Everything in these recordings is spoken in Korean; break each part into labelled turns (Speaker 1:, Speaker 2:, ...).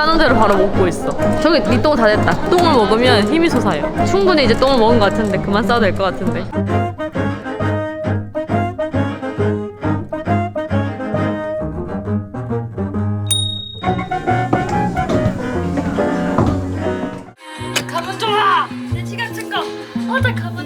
Speaker 1: 싸는 대로 바로 먹고 있어. 저기 니똥다 됐다. 똥을 먹으면 힘이 솟아요. 충분히 이제 똥을 먹은 것 같은데 그만 싸도 될 것 같은데. 가면 좋아. 내 시간 증거. 어디 가면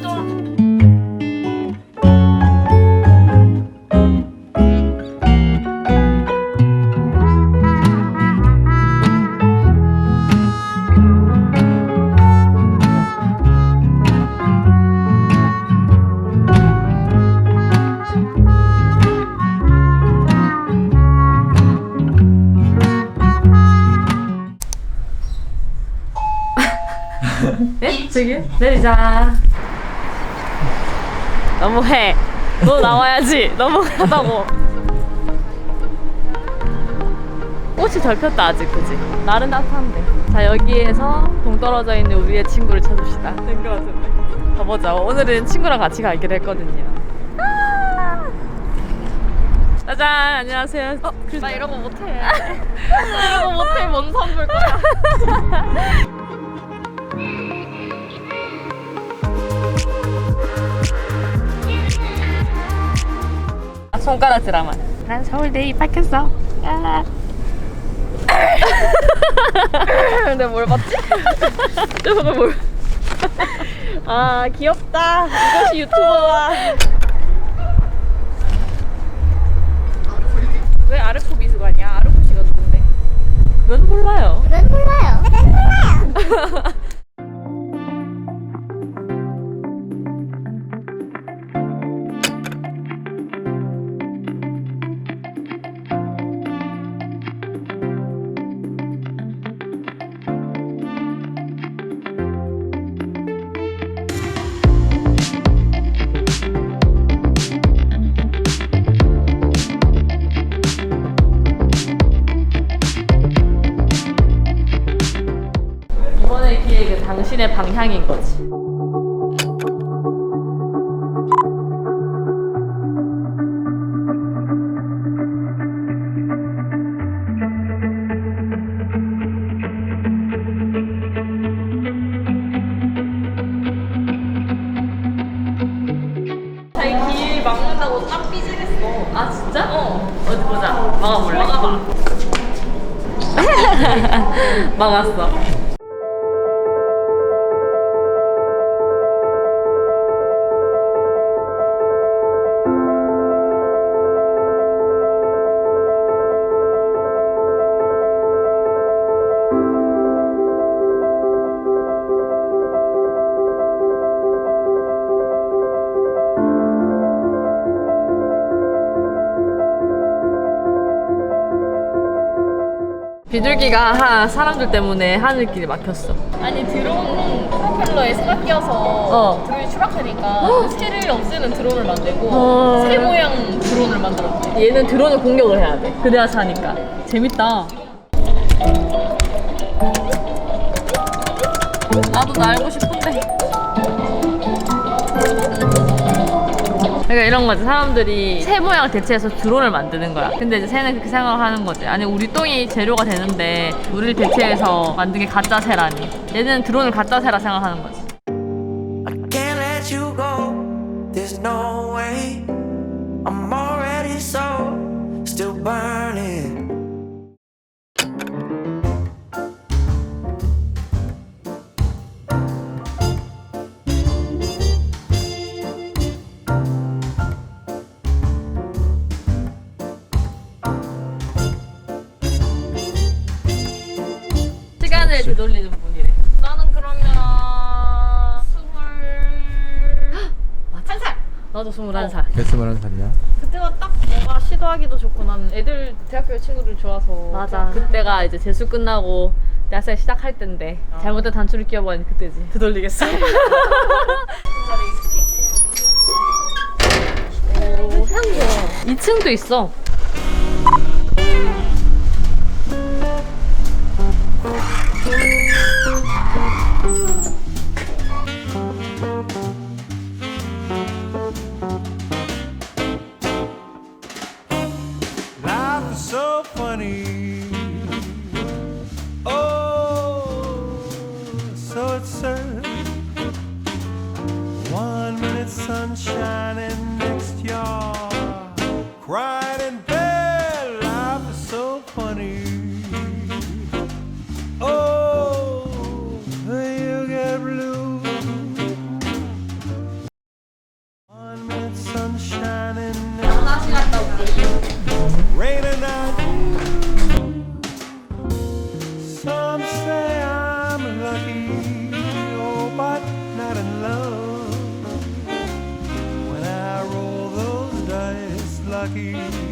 Speaker 1: 네? 저기 내리자. 너무해. 너 나와야지. 너무하다고. 꽃이 덜 폈다 아직 그지? 날은 따뜻한데. 자 여기에서 동떨어져 있는 우리의 친구를 찾읍시다. 된 것 같은데. 가보자. 오늘은 친구랑 같이 가기로 했거든요. 아! 짜잔 안녕하세요. 어,
Speaker 2: 나 이런 거 못해. 나 이런 거 못해. 뭔 선물 거야.
Speaker 1: 손가락 드라마. 난 서울대 입학했어. 아.
Speaker 2: 근데 뭘 봤지?
Speaker 1: 저거 뭘?
Speaker 2: 아 귀엽다. 이것이 유튜버와. 왜 아르코 미술관이야? 아르코 씨가 누군데?
Speaker 1: 그건 몰라요.
Speaker 3: 난 몰라요. 난 몰라요.
Speaker 1: 방향인 거지.
Speaker 2: 길 막는다고 땀 삐질했어.
Speaker 1: 아 진짜? 어. 어디 보자. 막아볼래?
Speaker 2: 막아봐.
Speaker 1: 막았어. 비둘기가 하, 사람들 때문에 하늘길이 막혔어.
Speaker 2: 아니 드론 프로펠러에 새가 끼어서
Speaker 1: 어.
Speaker 2: 드론이 추락하니까 새를 없애는 드론을 만들고
Speaker 1: 어.
Speaker 2: 새 모양 드론을 만들었대.
Speaker 1: 얘는 드론을 공격을 해야 돼. 그래야 사니까. 재밌다. 나도 날고 싶은데. 그러니까 이런 거지. 사람들이 새 모양 대체해서 드론을 만드는 거야. 근데 이제 새는 그렇게 생각하는 거지. 아니 우리 똥이 재료가 되는데 우리를 대체해서 만든 게 가짜 새라니. 얘는 드론을 가짜 새라 생각하는 거지.
Speaker 4: There's no way. I'm already so still burning.
Speaker 1: 나도 21살.
Speaker 5: 몇 스물한 살이야?
Speaker 2: 그때가 딱 뭔가 시도하기도 좋고 나는 애들 대학교 친구들 좋아서
Speaker 1: 맞아. 그때가 이제 재수 끝나고 대학생 시작할 때인데 잘못된 단추를 끼워버린 그때지. 되돌리겠어. 오, 향 좋아. 2층도 있어.
Speaker 4: so funny. Oh,
Speaker 5: so absurd. One minute sunshine. aquí.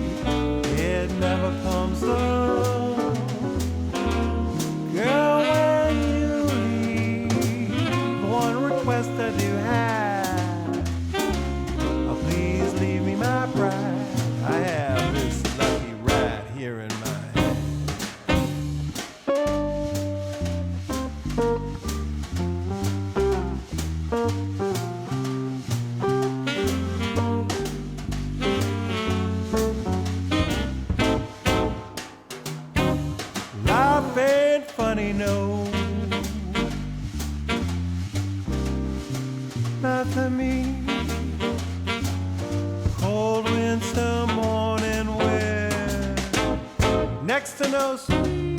Speaker 5: Next to no sea.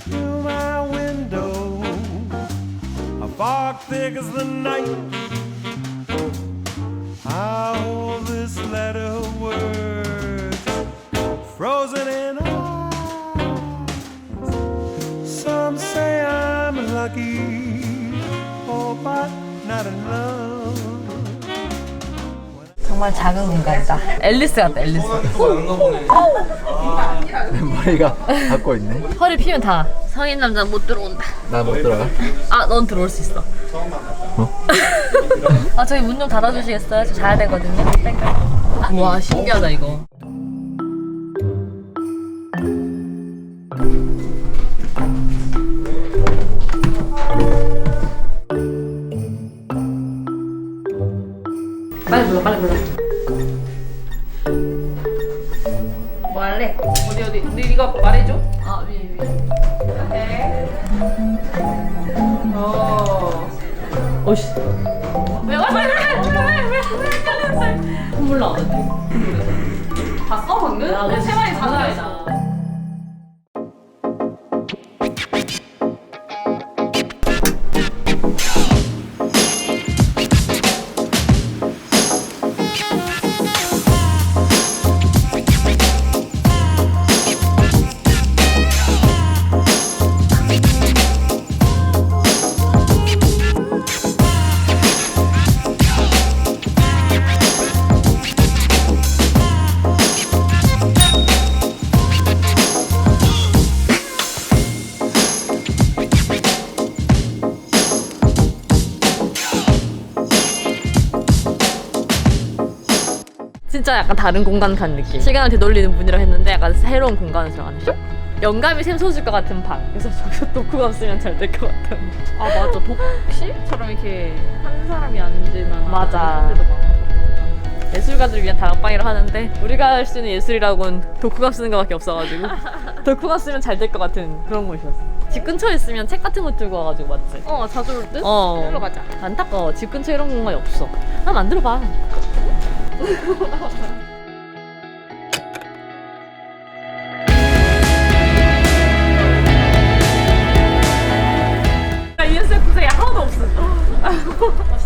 Speaker 5: Through my window, a fog thick as the night. I hold this letter of frozen in ice. Some say I'm lucky, oh, but not love.
Speaker 1: 정말 작은 공간이다. 앨리스 같다, 앨리스.
Speaker 6: 머리가 갖고 있네.
Speaker 1: 허리 피면 다. 성인 남자 못 들어온다.
Speaker 6: 나 못 들어가.
Speaker 1: 아, 넌 들어올 수 있어. 아, 저기 문좀 닫아주시겠어요? 저 자야 되거든요. 아, 와, 신기하다, 이거. 빨리 불러, 빨리 불러. 뭐 할래? 어디, 어디? 네, 네가 말해줘. 아, 위, 위. 어. 오씨. 왜 와? 왜왜왜왜 콧물 나는데? 봤어 방금? 야, 세 마리 장난이다. 진짜 약간 다른 공간 간 느낌. 시간을 되돌리는 분이라 했는데 약간 새로운 공간을 들어가는 거. 영감이 샘솟을 것 같은 방. 그래서 저기서 독후감 쓰면 잘 될 것 같은.
Speaker 2: 아 맞아 독실처럼 이렇게 한 사람이 앉을만
Speaker 1: 맞아. 예술가들 위한 다락방이라 하는데 우리가 할 수 있는 예술이라고는 독후감 쓰는 것밖에 없어가지고 독후감 쓰면 잘 될 것 같은 그런 곳이었어. 집 근처에 있으면 책 같은 거 들고 와가지고 맞지?
Speaker 2: 어 자주 올 듯?
Speaker 1: 어.
Speaker 2: 일로 가자
Speaker 1: 안타까워. 집 근처에 이런 공간이 없어. 나 만들어봐. 구색이 하나도 없어.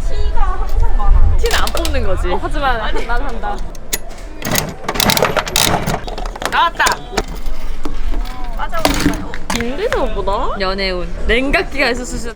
Speaker 2: 티가 항상 많아
Speaker 1: 티는 안 뽑는 거지. 하지만 난 한다. 나왔다.
Speaker 2: 빠져오니까요
Speaker 1: 인디서 보다 연애운 냉각기가 있을 수 있어.